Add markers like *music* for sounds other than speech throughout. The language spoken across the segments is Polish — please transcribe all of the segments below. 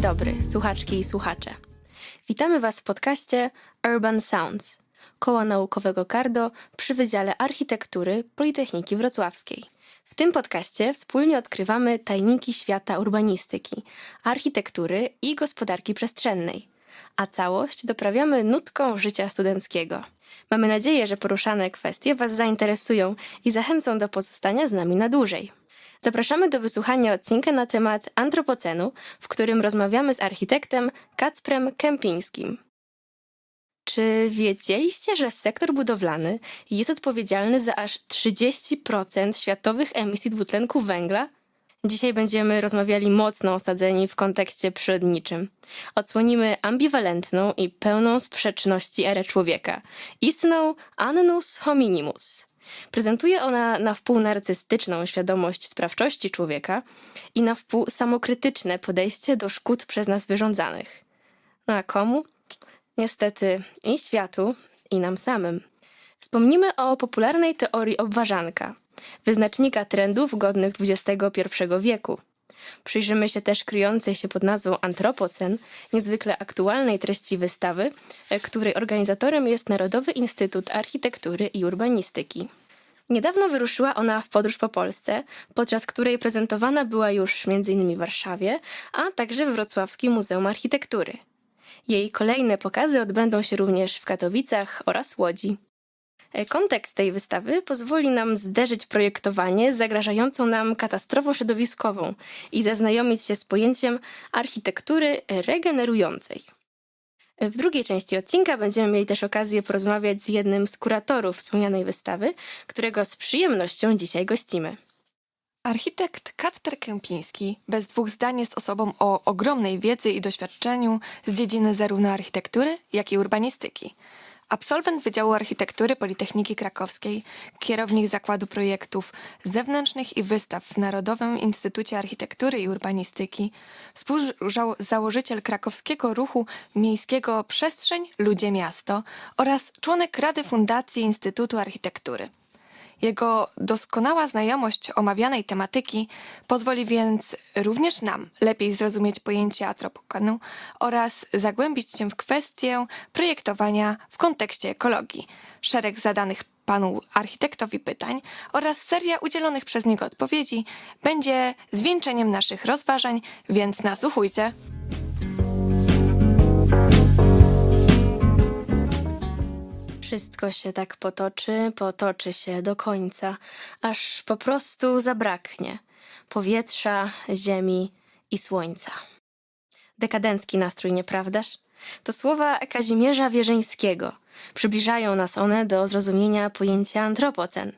Dzień dobry, słuchaczki i słuchacze. Witamy Was w podcaście Urban Sounds, koła naukowego Cardo przy Wydziale Architektury Politechniki Wrocławskiej. W tym podcaście wspólnie odkrywamy tajniki świata urbanistyki, architektury i gospodarki przestrzennej, a całość doprawiamy nutką życia studenckiego. Mamy nadzieję, że poruszane kwestie Was zainteresują i zachęcą do pozostania z nami na dłużej. Zapraszamy do wysłuchania odcinka na temat antropocenu, w którym rozmawiamy z architektem Kacprem Kępińskim. Czy wiedzieliście, że sektor budowlany jest odpowiedzialny za aż 30% światowych emisji dwutlenku węgla? Dzisiaj będziemy rozmawiali mocno osadzeni w kontekście przyrodniczym. Odsłonimy ambiwalentną i pełną sprzeczności erę człowieka, istną annus hominimus. Prezentuje ona na wpół narcystyczną świadomość sprawczości człowieka i na wpół samokrytyczne podejście do szkód przez nas wyrządzanych. No a komu? Niestety i światu, i nam samym. Wspomnimy o popularnej teorii obwarzanka, wyznacznika trendów godnych XXI wieku. Przyjrzymy się też kryjącej się pod nazwą Antropocen, niezwykle aktualnej treści wystawy, e, której organizatorem jest Narodowy Instytut Architektury i Urbanistyki. Niedawno wyruszyła ona w podróż po Polsce, podczas której prezentowana była już m.in. w Warszawie, a także w Wrocławskim Muzeum Architektury. Jej kolejne pokazy odbędą się również w Katowicach oraz Łodzi. E, Kontekst tej wystawy pozwoli nam zderzyć projektowanie z zagrażającą nam katastrofą środowiskową i zaznajomić się z pojęciem architektury regenerującej. W drugiej części odcinka będziemy mieli też okazję porozmawiać z jednym z kuratorów wspomnianej wystawy, którego z przyjemnością dzisiaj gościmy. Architekt Kacper Kępiński bez dwóch zdań jest osobą o ogromnej wiedzy i doświadczeniu z dziedziny zarówno architektury, jak i urbanistyki. Absolwent Wydziału Architektury Politechniki Krakowskiej, kierownik Zakładu Projektów Zewnętrznych i Wystaw w Narodowym Instytucie Architektury i Urbanistyki, współzałożyciel krakowskiego ruchu miejskiego Przestrzeń Ludzie Miasto oraz członek Rady Fundacji Instytutu Architektury. Jego doskonała znajomość omawianej tematyki pozwoli więc również nam lepiej zrozumieć pojęcie antropocenu oraz zagłębić się w kwestię projektowania w kontekście ekologii. Szereg zadanych panu architektowi pytań oraz seria udzielonych przez niego odpowiedzi będzie zwieńczeniem naszych rozważań, więc nasłuchujcie. Wszystko się tak potoczy, potoczy się do końca, aż po prostu zabraknie powietrza, ziemi i słońca. Dekadencki nastrój, nieprawdaż? To słowa Kazimierza Wierzyńskiego. Przybliżają nas one do zrozumienia pojęcia antropocen.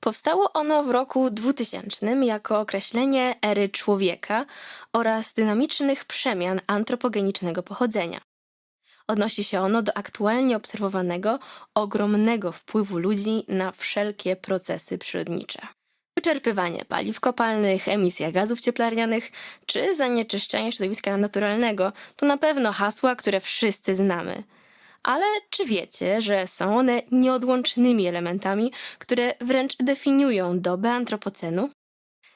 Powstało ono w roku 2000 jako określenie ery człowieka oraz dynamicznych przemian antropogenicznego pochodzenia. Odnosi się ono do aktualnie obserwowanego ogromnego wpływu ludzi na wszelkie procesy przyrodnicze. Wyczerpywanie paliw kopalnych, emisja gazów cieplarnianych czy zanieczyszczenie środowiska naturalnego to na pewno hasła, które wszyscy znamy. Ale czy wiecie, że są one nieodłącznymi elementami, które wręcz definiują dobę antropocenu?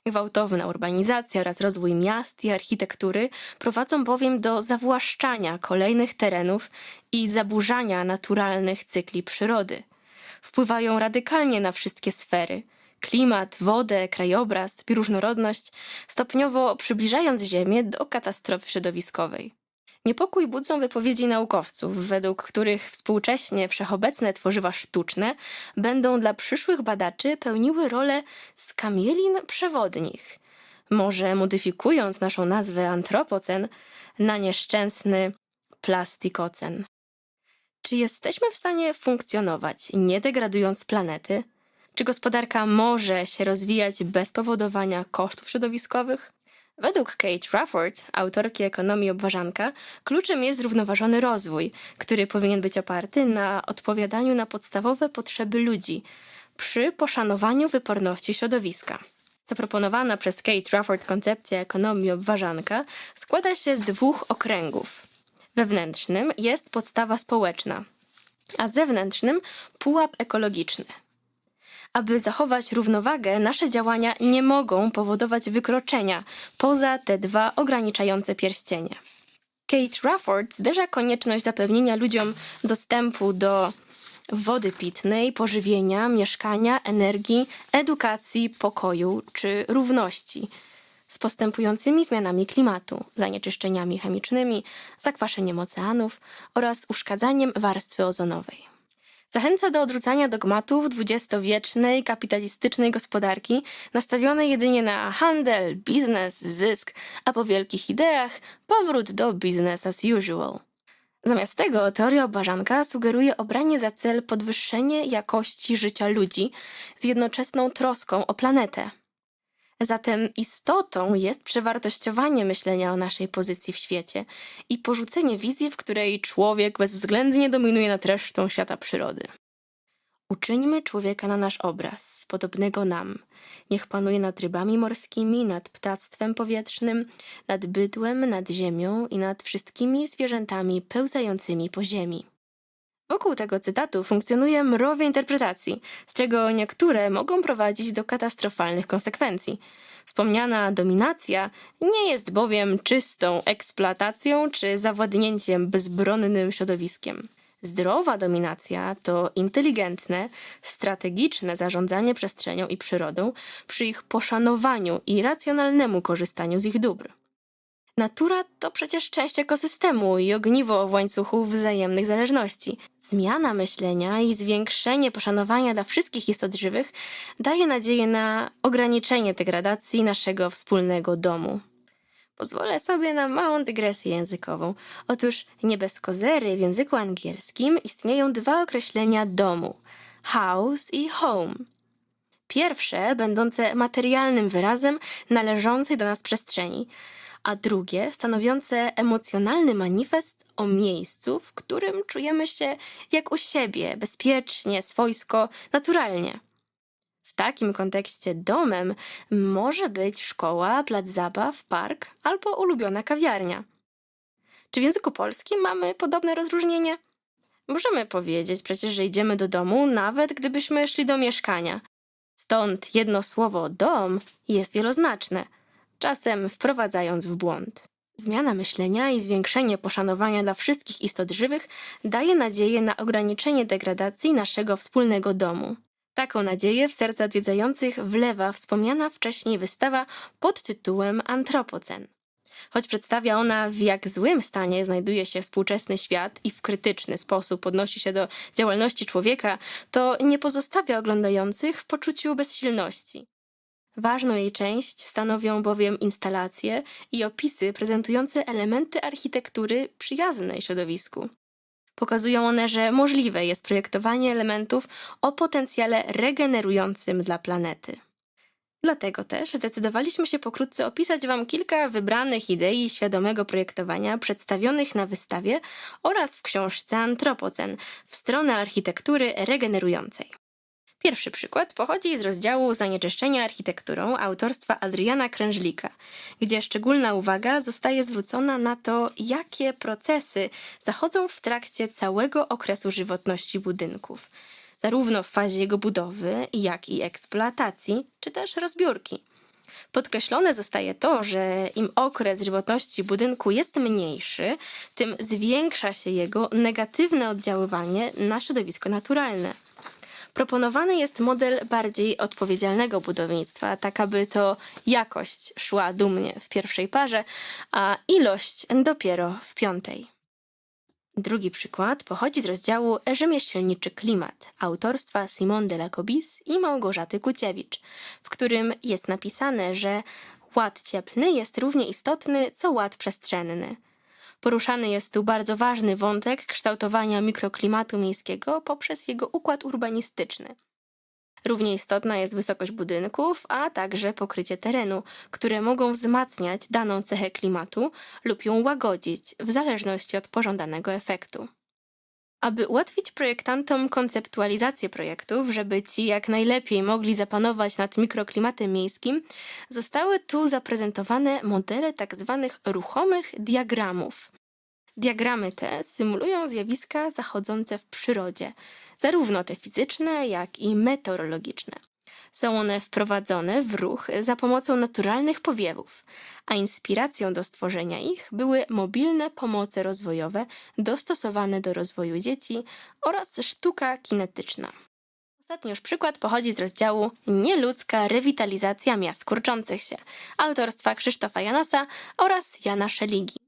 Gwałtowna urbanizacja oraz rozwój miast i architektury prowadzą bowiem do zawłaszczania kolejnych terenów i zaburzania naturalnych cykli przyrody. Wpływają radykalnie na wszystkie sfery klimat, wodę, krajobraz, bioróżnorodność, stopniowo przybliżając Ziemię do katastrofy środowiskowej. Niepokój budzą wypowiedzi naukowców, według których współcześnie wszechobecne tworzywa sztuczne będą dla przyszłych badaczy pełniły rolę skamielin przewodnich, może modyfikując naszą nazwę antropocen na nieszczęsny plastikocen. Czy jesteśmy w stanie funkcjonować, nie degradując planety? Czy gospodarka może się rozwijać bez powodowania kosztów środowiskowych? Według Kate Rafford, autorki ekonomii obważanka, kluczem jest zrównoważony rozwój, który powinien być oparty na odpowiadaniu na podstawowe potrzeby ludzi przy poszanowaniu wyporności środowiska. Zaproponowana przez Kate Rafford koncepcja ekonomii obważanka składa się z dwóch okręgów. Wewnętrznym jest podstawa społeczna, a zewnętrznym pułap ekologiczny. Aby zachować równowagę, nasze działania nie mogą powodować wykroczenia poza te dwa ograniczające pierścienie. Kate Rafford zderza konieczność zapewnienia ludziom dostępu do wody pitnej, pożywienia, mieszkania, energii, edukacji, pokoju czy równości z postępującymi zmianami klimatu, zanieczyszczeniami chemicznymi, zakwaszeniem oceanów oraz uszkadzaniem warstwy ozonowej. Zachęca do odrzucania dogmatów dwudziestowiecznej, kapitalistycznej gospodarki nastawionej jedynie na handel, biznes, zysk, a po wielkich ideach powrót do business as usual. Zamiast tego teoria obwarzanka sugeruje obranie za cel podwyższenie jakości życia ludzi z jednoczesną troską o planetę. Zatem istotą jest przewartościowanie myślenia o naszej pozycji w świecie i porzucenie wizji, w której człowiek bezwzględnie dominuje nad resztą świata przyrody. Uczyńmy człowieka na nasz obraz, podobnego nam. Niech panuje nad rybami morskimi, nad ptactwem powietrznym, nad bydłem, nad ziemią i nad wszystkimi zwierzętami pełzającymi po ziemi. Wokół tego cytatu funkcjonuje mrowie interpretacji, z czego niektóre mogą prowadzić do katastrofalnych konsekwencji. Wspomniana dominacja nie jest bowiem czystą eksploatacją czy zawładnięciem bezbronnym środowiskiem. Zdrowa dominacja to inteligentne, strategiczne zarządzanie przestrzenią i przyrodą przy ich poszanowaniu i racjonalnemu korzystaniu z ich dóbr. Natura to przecież część ekosystemu i ogniwo w łańcuchu wzajemnych zależności. Zmiana myślenia i zwiększenie poszanowania dla wszystkich istot żywych daje nadzieję na ograniczenie degradacji naszego wspólnego domu. Pozwolę sobie na małą dygresję językową. Otóż nie bez kozery w języku angielskim istnieją dwa określenia domu: house i home. Pierwsze będące materialnym wyrazem należącej do nas przestrzeni, a drugie stanowiące emocjonalny manifest o miejscu, w którym czujemy się jak u siebie, bezpiecznie, swojsko, naturalnie. W takim kontekście domem może być szkoła, plac zabaw, park albo ulubiona kawiarnia. Czy w języku polskim mamy podobne rozróżnienie? Możemy powiedzieć przecież, że idziemy do domu, nawet gdybyśmy szli do mieszkania. Stąd jedno słowo dom jest wieloznaczne, czasem wprowadzając w błąd. Zmiana myślenia i zwiększenie poszanowania dla wszystkich istot żywych daje nadzieję na ograniczenie degradacji naszego wspólnego domu. Taką nadzieję w serca odwiedzających wlewa wspomniana wcześniej wystawa pod tytułem Antropocen. Choć przedstawia ona, w jak złym stanie znajduje się współczesny świat i w krytyczny sposób odnosi się do działalności człowieka, to nie pozostawia oglądających w poczuciu bezsilności. Ważną jej część stanowią bowiem instalacje i opisy prezentujące elementy architektury przyjaznej środowisku. Pokazują one, że możliwe jest projektowanie elementów o potencjale regenerującym dla planety. Dlatego też zdecydowaliśmy się pokrótce opisać Wam kilka wybranych idei świadomego projektowania przedstawionych na wystawie oraz w książce Antropocen w stronę architektury regenerującej. Pierwszy przykład pochodzi z rozdziału Zanieczyszczenia architekturą autorstwa Adriana Krężlika, gdzie szczególna uwaga zostaje zwrócona na to, jakie procesy zachodzą w trakcie całego okresu żywotności budynków, zarówno w fazie jego budowy, jak i eksploatacji, czy też rozbiórki. Podkreślone zostaje to, że im okres żywotności budynku jest mniejszy, tym zwiększa się jego negatywne oddziaływanie na środowisko naturalne. Proponowany jest model bardziej odpowiedzialnego budownictwa, tak aby to jakość szła dumnie w pierwszej parze, a ilość dopiero w piątej. Drugi przykład pochodzi z rozdziału Rzemieślniczy klimat autorstwa Simone de la Cobis i Małgorzaty Kuciewicz, w którym jest napisane, że ład cieplny jest równie istotny co ład przestrzenny. Poruszany jest tu bardzo ważny wątek kształtowania mikroklimatu miejskiego poprzez jego układ urbanistyczny. Równie istotna jest wysokość budynków, a także pokrycie terenu, które mogą wzmacniać daną cechę klimatu lub ją łagodzić w zależności od pożądanego efektu. Aby ułatwić projektantom konceptualizację projektów, żeby ci jak najlepiej mogli zapanować nad mikroklimatem miejskim, zostały tu zaprezentowane modele tzw. ruchomych diagramów. Diagramy te symulują zjawiska zachodzące w przyrodzie, zarówno te fizyczne, jak i meteorologiczne. Są one wprowadzone w ruch za pomocą naturalnych powiewów, a inspiracją do stworzenia ich były mobilne pomoce rozwojowe dostosowane do rozwoju dzieci oraz sztuka kinetyczna. Ostatni już przykład pochodzi z rozdziału Nieludzka rewitalizacja miast kurczących się autorstwa Krzysztofa Janasa oraz Jana Szeligi.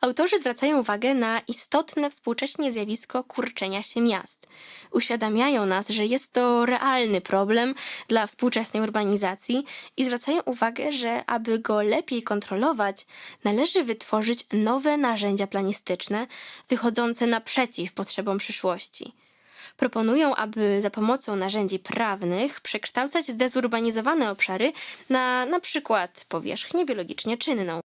Autorzy zwracają uwagę na istotne współcześnie zjawisko kurczenia się miast. Uświadamiają nas, że jest to realny problem dla współczesnej urbanizacji i zwracają uwagę, że aby go lepiej kontrolować, należy wytworzyć nowe narzędzia planistyczne wychodzące naprzeciw potrzebom przyszłości. Proponują, aby za pomocą narzędzi prawnych przekształcać zdezurbanizowane obszary na na przykład powierzchnię biologicznie czynną.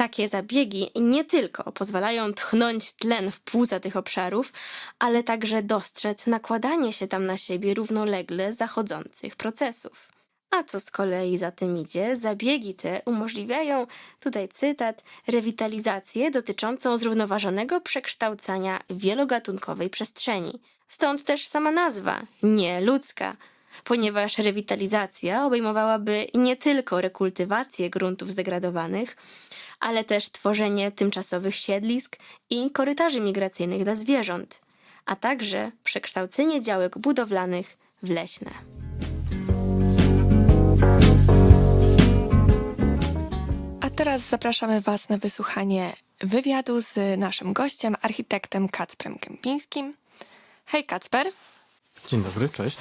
Takie zabiegi nie tylko pozwalają tchnąć tlen w płuca tych obszarów, ale także dostrzec nakładanie się tam na siebie równolegle zachodzących procesów. A co z kolei za tym idzie, zabiegi te umożliwiają, tutaj cytat, rewitalizację dotyczącą zrównoważonego przekształcania wielogatunkowej przestrzeni. Stąd też sama nazwa, nie ludzka, ponieważ rewitalizacja obejmowałaby nie tylko rekultywację gruntów zdegradowanych, ale też tworzenie tymczasowych siedlisk i korytarzy migracyjnych dla zwierząt, a także przekształcenie działek budowlanych w leśne. A teraz zapraszamy Was na wysłuchanie wywiadu z naszym gościem, architektem Kacprem Kępińskim. Hej Kacper, Dzień dobry, cześć.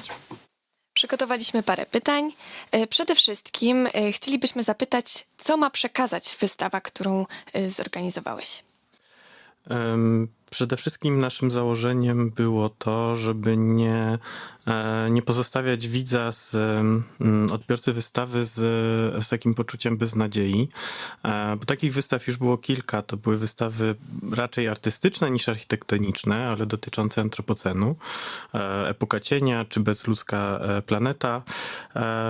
Przygotowaliśmy parę pytań. E, Przede wszystkim e, chcielibyśmy zapytać, co ma przekazać wystawa, którą e, zorganizowałeś? Przede wszystkim naszym założeniem było to, żeby nie, e, nie pozostawiać widza z mm, odbiorcy wystawy z, z takim poczuciem beznadziei. E, Bo takich wystaw już było kilka. To były wystawy raczej artystyczne niż architektoniczne, ale dotyczące antropocenu. E, Epoka cienia czy bezludzka planeta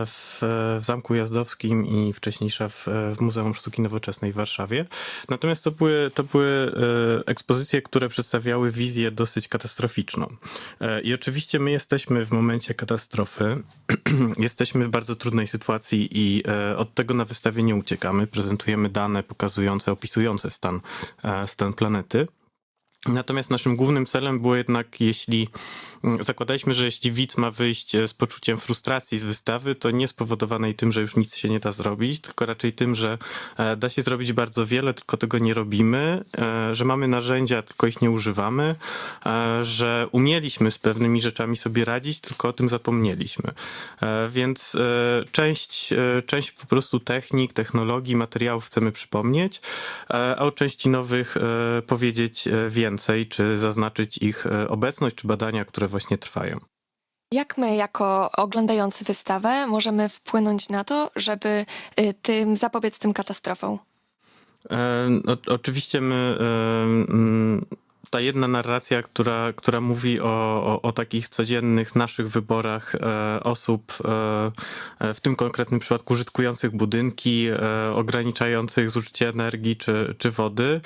w, w Zamku Jazdowskim i wcześniejsza w, w Muzeum Sztuki Nowoczesnej w Warszawie. Natomiast to były, to były ekspozycje, które przedstawiały wizję dosyć katastroficzną. E, I oczywiście my jesteśmy w momencie katastrofy, *clears throat* jesteśmy w bardzo trudnej sytuacji i e, od tego na wystawie nie uciekamy. Prezentujemy dane pokazujące, opisujące stan, e, stan planety. Natomiast naszym głównym celem było jednak, jeśli mm, zakładaliśmy, że jeśli widz ma wyjść e, z poczuciem frustracji z wystawy, to nie spowodowanej tym, że już nic się nie da zrobić, tylko raczej tym, że e, da się zrobić bardzo wiele, tylko tego nie robimy, e, że mamy narzędzia, tylko ich nie używamy, że umieliśmy z pewnymi rzeczami sobie radzić, tylko o tym zapomnieliśmy. Więc część, część po prostu technik, technologii, materiałów chcemy przypomnieć, a o części nowych powiedzieć e, więcej, czy zaznaczyć ich e, obecność, czy badania, które właśnie trwają. Jak my, jako oglądający wystawę, możemy wpłynąć na to, żeby y, tym zapobiec tym katastrofom? E, o, oczywiście my. e, mm, ta jedna narracja, która, która mówi o, o, o takich codziennych naszych wyborach e, osób, e, e, w tym konkretnym przypadku użytkujących budynki, e, ograniczających zużycie energii czy, czy wody,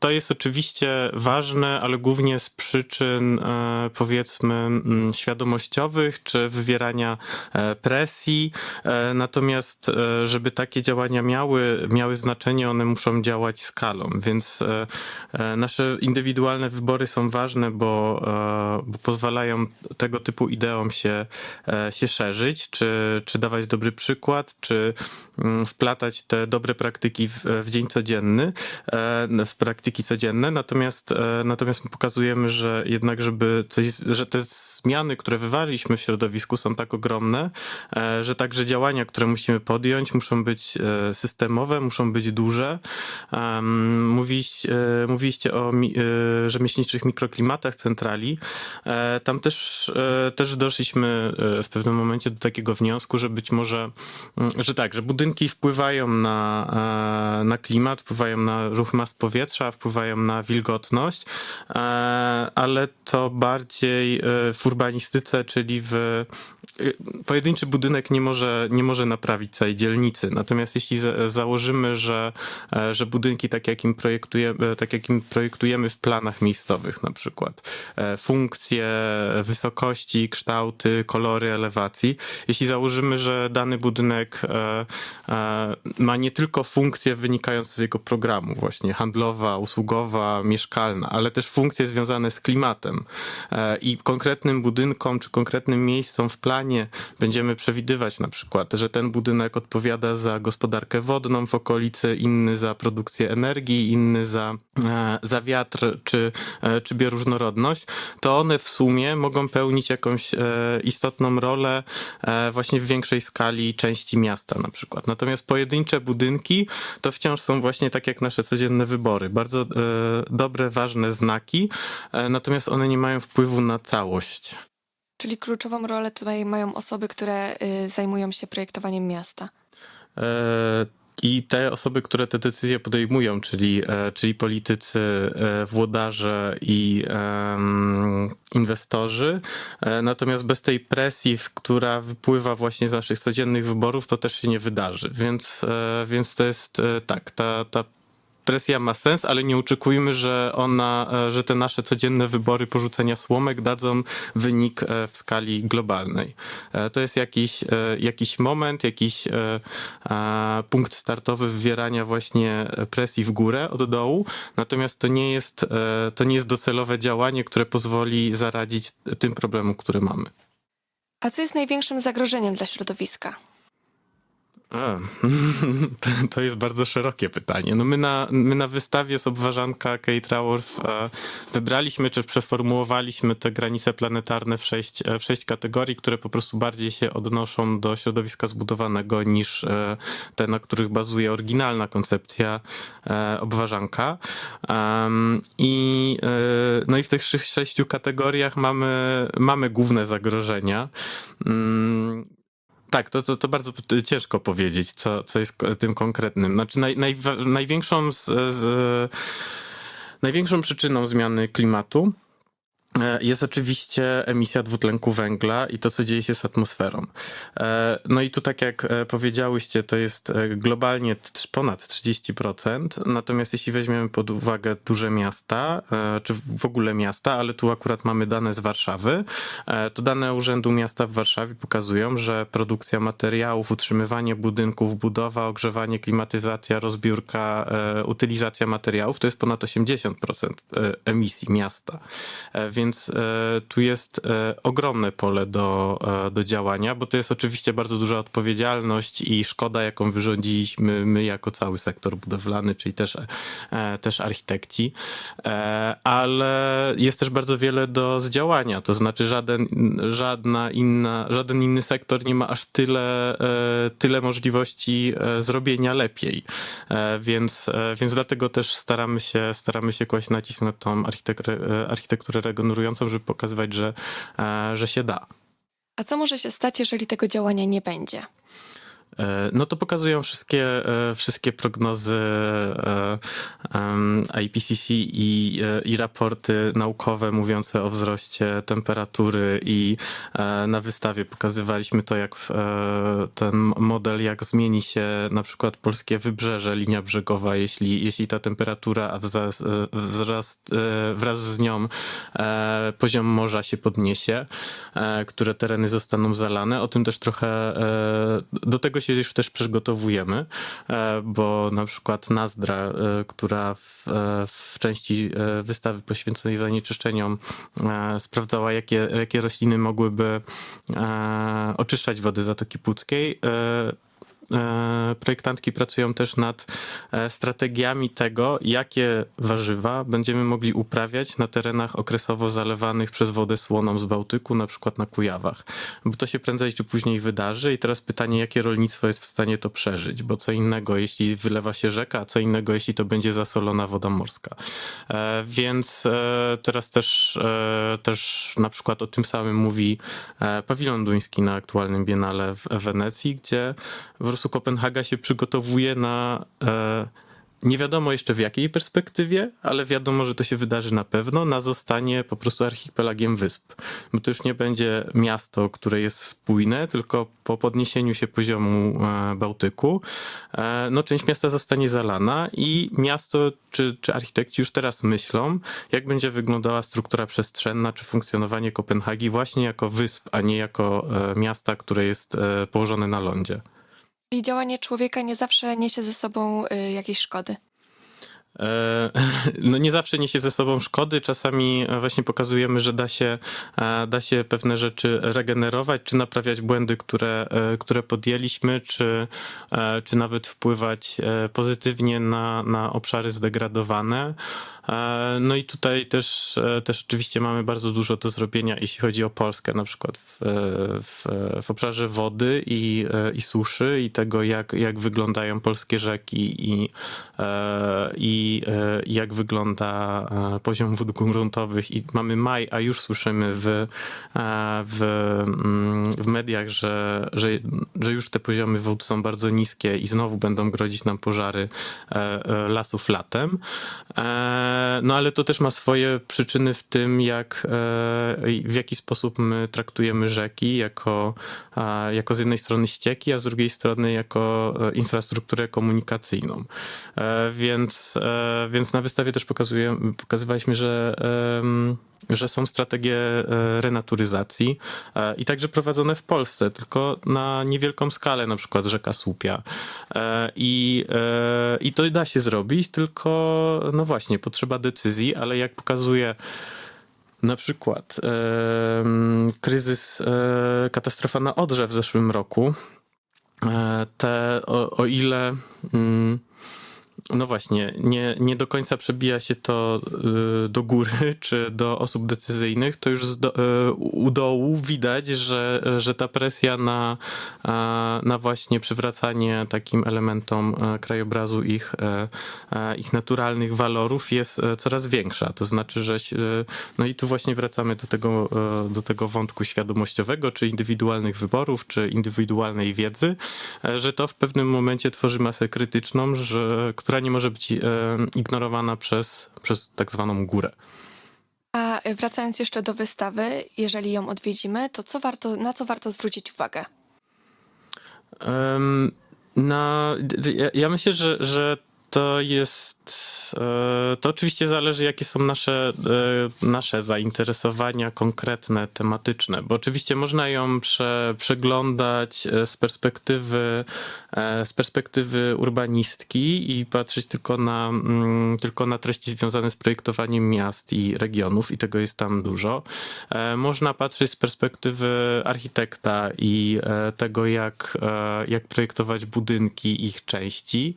to jest oczywiście ważne, ale głównie z przyczyn, e, powiedzmy, świadomościowych czy wywierania e, presji. E, Natomiast, żeby takie działania miały, miały znaczenie, one muszą działać skalą. Więc nasze indywidualne wybory są ważne, bo, bo pozwalają tego typu ideom się, się szerzyć, czy, czy dawać dobry przykład, czy wplatać te dobre praktyki w, w dzień codzienny, w praktyki codzienne, natomiast, e, natomiast my pokazujemy, że jednak, żeby coś, że te zmiany, które wywarliśmy w środowisku są tak ogromne, e, że także działania, które musimy podjąć, muszą być e, systemowe, muszą być duże. Mówiliście, mówiliście o mi- rzemieślniczych mikroklimatach centrali. Tam też, też doszliśmy w pewnym momencie do takiego wniosku, że być może, mm, że tak, że budynki wpływają na, na klimat, wpływają na ruch mas powietrza, wpływają na wilgotność, e, ale to bardziej e, w urbanistyce, czyli w e, pojedynczy budynek nie może, nie może naprawić całej dzielnicy. Natomiast jeśli za, założymy, że, że budynki, tak jak, im projektujemy, tak jak im projektujemy w planach miejscowych na przykład, funkcje, wysokości, kształty, kolory elewacji, jeśli założymy, że dany budynek ma nie tylko funkcje wynikające z jego programu, właśnie handlowa, usługowa, mieszkalna, ale też funkcje związane z klimatem e, i konkretnym budynkom czy konkretnym miejscom w planie będziemy przewidywać na przykład, że ten budynek odpowiada za gospodarkę wodną w okolicy, inny za produkcję energii, inny za, e, za wiatr czy, e, czy bioróżnorodność, to one w sumie mogą pełnić jakąś istotną rolę właśnie w większej skali części miasta na przykład. Natomiast pojedyncze budynki to wciąż są właśnie tak jak nasze codzienne wybory. Bardzo e, dobre, ważne znaki, e, natomiast one nie mają wpływu na całość. Czyli kluczową rolę tutaj mają osoby, które y, zajmują się projektowaniem miasta. E, I te osoby, które te decyzje podejmują, czyli, e, czyli politycy, e, włodarze i inwestorzy. E, Natomiast bez tej presji, która wypływa właśnie z naszych codziennych wyborów, to też się nie wydarzy. Więc, e, więc to jest e, tak, ta, ta presja ma sens, ale nie oczekujmy, że ona, e, że te nasze codzienne wybory porzucenia słomek dadzą wynik e, w skali globalnej. E, To jest jakiś, jakiś moment, jakiś punkt startowy wywierania właśnie presji w górę od dołu, natomiast to nie jest, to nie jest docelowe działanie, które pozwoli zaradzić tym problemom, które mamy. A co jest największym zagrożeniem dla środowiska? A, *laughs* to, jest bardzo szerokie pytanie. No my, na, my na wystawie z obważanka Kate Raworth wybraliśmy, czy przeformułowaliśmy te granice planetarne w sześć, e, w sześć kategorii, które po prostu bardziej się odnoszą do środowiska zbudowanego niż e, te, na których bazuje oryginalna koncepcja e, obważanka. I, no i w tych sześciu kategoriach mamy, mamy główne zagrożenia. Tak, to, to, to bardzo ciężko powiedzieć, co, co jest tym konkretnym. Znaczy, naj, naj, największą, z, z, największą przyczyną zmiany klimatu jest oczywiście emisja dwutlenku węgla i to, co dzieje się z atmosferą. E, No i tu, tak jak e, powiedziałyście, to jest e, globalnie ponad 30%, natomiast jeśli weźmiemy pod uwagę duże miasta, e, czy w ogóle miasta, ale tu akurat mamy dane z Warszawy, e, to dane Urzędu Miasta w Warszawie pokazują, że produkcja materiałów, utrzymywanie budynków, budowa, ogrzewanie, klimatyzacja, rozbiórka, e, utylizacja materiałów to jest ponad 80% e, emisji miasta. E, Więc e, tu jest e, ogromne pole do, e, do działania, bo to jest oczywiście bardzo duża odpowiedzialność i szkoda, jaką wyrządziliśmy my jako cały sektor budowlany, czyli też, też architekci, ale jest też bardzo wiele do zdziałania, to znaczy żaden, żadna inna, żaden inny sektor nie ma aż tyle, tyle możliwości zrobienia lepiej, więc, więc dlatego też staramy się, staramy się kłaść nacisk na tą architek- e, architekturę regenerującą, żeby pokazywać, że, e, że się da. A co może się stać, jeżeli tego działania nie będzie? E, No to pokazują wszystkie, e, wszystkie prognozy IPCC i, e, i raporty naukowe mówiące o wzroście temperatury i na wystawie pokazywaliśmy to, jak ten model, jak zmieni się na przykład polskie wybrzeże, linia brzegowa, jeśli, jeśli ta temperatura, a wzrast, e, wraz z nią poziom morza się podniesie, które tereny zostaną zalane. O tym też trochę, do tego się już też przygotowujemy, e, bo na przykład Nazdra, e, która w, e, w części wystawy poświęconej zanieczyszczeniom sprawdzała, jakie, jakie rośliny mogłyby oczyszczać wody Zatoki Puckiej, projektantki pracują też nad e, strategiami tego, jakie warzywa będziemy mogli uprawiać na terenach okresowo zalewanych przez wodę słoną z Bałtyku, na przykład na Kujawach. Bo to się prędzej czy później wydarzy i teraz pytanie, jakie rolnictwo jest w stanie to przeżyć, bo co innego, jeśli wylewa się rzeka, a co innego, jeśli to będzie zasolona woda morska. E, Więc e, teraz też, e, też na przykład o tym samym mówi e, pawilon duński na aktualnym Biennale w Wenecji, gdzie po prostu Kopenhaga się przygotowuje na, e, nie wiadomo jeszcze w jakiej perspektywie, ale wiadomo, że to się wydarzy na pewno, na zostanie po prostu archipelagiem wysp. Bo to już nie będzie miasto, które jest spójne, tylko po podniesieniu się poziomu e, Bałtyku, e, no część miasta zostanie zalana i miasto czy, czy architekci już teraz myślą, jak będzie wyglądała struktura przestrzenna czy funkcjonowanie Kopenhagi właśnie jako wysp, a nie jako miasta, które jest położone na lądzie. I działanie człowieka nie zawsze niesie ze sobą y, jakieś szkody. E, *laughs* No nie zawsze niesie ze sobą szkody, czasami właśnie pokazujemy, że da się, da się pewne rzeczy regenerować, czy naprawiać błędy, które, e, które podjęliśmy, czy, e, czy nawet wpływać pozytywnie na, na obszary zdegradowane. E, No i tutaj też, e, też oczywiście mamy bardzo dużo do zrobienia, jeśli chodzi o Polskę, na przykład w, e, w, w obszarze wody i, i suszy i tego, jak, jak wyglądają polskie rzeki i, i jak wygląda poziom wód gruntowych. I mamy maj, a już słyszymy w, w, mm, w mediach, że, że, że już te poziomy wód są bardzo niskie i znowu będą grozić nam pożary lasów latem. No ale to też ma swoje przyczyny w tym, jak, e, w jaki sposób my traktujemy rzeki jako, jako z jednej strony ścieki, a z drugiej strony jako e, infrastrukturę komunikacyjną. E, Więc, więc na wystawie też pokazuje, pokazywaliśmy, że, że są strategie e, renaturyzacji e, i także prowadzone w Polsce, tylko na niewielką skalę, na przykład rzeka Słupia. E, I, I to da się zrobić, tylko no właśnie, potrzeba decyzji, ale jak pokazuje na przykład kryzys, katastrofa na Odrze w zeszłym roku, te, o, o ile mm, no właśnie, nie, nie do końca przebija się to y, do góry *laughs* czy do osób decyzyjnych, to już do, y, u dołu widać, że, że ta presja na, na właśnie przywracanie takim elementom e, krajobrazu ich, e, e, ich naturalnych walorów jest coraz większa. To znaczy, że no i tu właśnie wracamy do tego, do tego wątku świadomościowego, czy indywidualnych wyborów, czy indywidualnej wiedzy, że to w pewnym momencie tworzy masę krytyczną, że, która nie może być e, ignorowana przez, przez tak zwaną górę. A wracając jeszcze do wystawy, jeżeli ją odwiedzimy, to co warto, na co warto zwrócić uwagę? Em, Na, ja, ja myślę, że, że to jest. E, To oczywiście zależy, jakie są nasze, e, nasze zainteresowania konkretne, tematyczne, bo oczywiście można ją prze, przeglądać e, z perspektywy, z perspektywy urbanistki i patrzeć tylko na, mm, tylko na treści związane z projektowaniem miast i regionów, i tego jest tam dużo. Można patrzeć z perspektywy architekta i tego, jak, jak projektować budynki, ich części.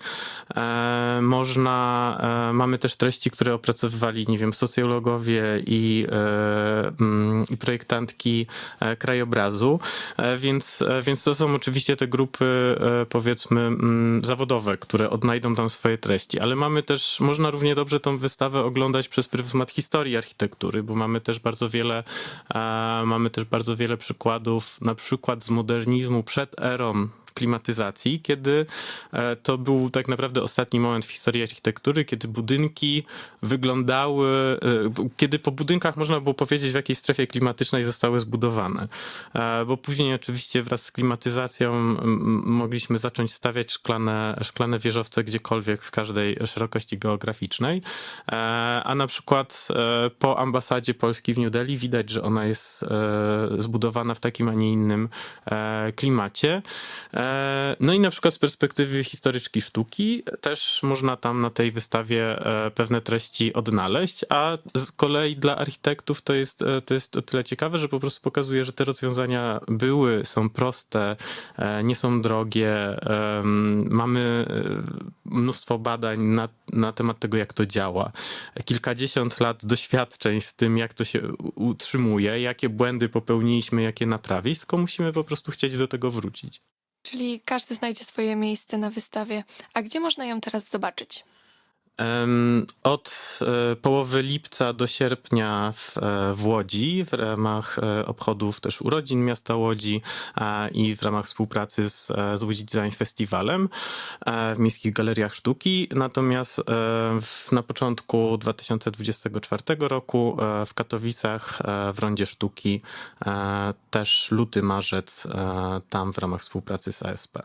Można, mamy też treści, które opracowywali, nie wiem, socjologowie i, e, mm, i projektantki e, krajobrazu, E, więc, więc to są oczywiście te grupy, powiedzmy, mm, zawodowe, które odnajdą tam swoje treści, ale mamy też, można równie dobrze tą wystawę oglądać przez pryzmat historii architektury, bo mamy też bardzo wiele, mamy też bardzo wiele przykładów, na przykład z modernizmu przed erą klimatyzacji, kiedy e, to był tak naprawdę ostatni moment w historii architektury, kiedy budynki wyglądały, e, kiedy po budynkach można było powiedzieć, w jakiej strefie klimatycznej zostały zbudowane. E, Bo później oczywiście wraz z klimatyzacją mogliśmy zacząć stawiać szklane, szklane wieżowce gdziekolwiek w każdej szerokości geograficznej. A na przykład po ambasadzie Polski w New Delhi widać, że ona jest zbudowana w takim, a nie innym klimacie. E, No i na przykład z perspektywy historyczki sztuki też można tam na tej wystawie e, pewne treści odnaleźć, a z kolei dla architektów to jest, e, to jest o tyle ciekawe, że po prostu pokazuje, że te rozwiązania były, są proste, nie są drogie. Mamy mnóstwo badań na, na temat tego, jak to działa. Kilkadziesiąt lat doświadczeń z tym, jak to się utrzymuje, jakie błędy popełniliśmy, jakie naprawić, tylko musimy po prostu chcieć do tego wrócić. Czyli każdy znajdzie swoje miejsce na wystawie. A gdzie można ją teraz zobaczyć? Od e, połowy lipca do sierpnia w, e, w Łodzi w ramach e, obchodów też urodzin miasta Łodzi i w ramach współpracy z, z Łodzi Design Festiwalem w Miejskich Galeriach Sztuki. Natomiast w, na początku 2024 roku w Katowicach w Rondzie Sztuki też luty, marzec tam w ramach współpracy z ASP.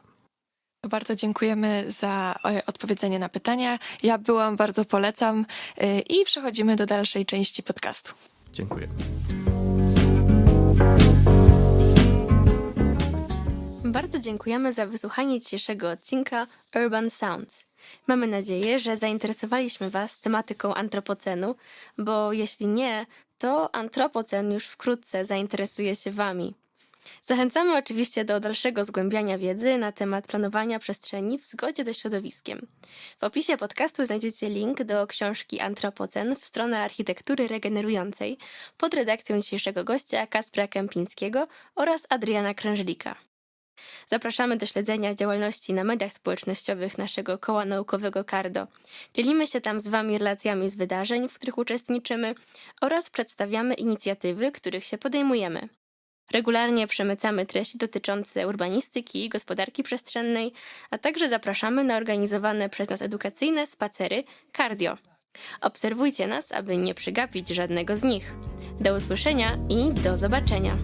To Bardzo dziękujemy za e, odpowiedzenie na pytania. Ja byłam, bardzo polecam e, i przechodzimy do dalszej części podcastu. Dziękuję. Bardzo dziękujemy za wysłuchanie dzisiejszego odcinka Urban Sounds. Mamy nadzieję, że zainteresowaliśmy Was tematyką antropocenu, bo jeśli nie, to antropocen już wkrótce zainteresuje się Wami. Zachęcamy oczywiście do dalszego zgłębiania wiedzy na temat planowania przestrzeni w zgodzie ze środowiskiem. W opisie podcastu znajdziecie link do książki Antropocen w stronę architektury regenerującej pod redakcją dzisiejszego gościa Kaspra Kępińskiego oraz Adriana Krężlika. Zapraszamy do śledzenia działalności na mediach społecznościowych naszego koła naukowego Cardo. Dzielimy się tam z Wami relacjami z wydarzeń, w których uczestniczymy oraz przedstawiamy inicjatywy, których się podejmujemy. Regularnie przemycamy treści dotyczące urbanistyki i gospodarki przestrzennej, a także zapraszamy na organizowane przez nas edukacyjne spacery Cardio. Obserwujcie nas, aby nie przegapić żadnego z nich. Do usłyszenia i do zobaczenia.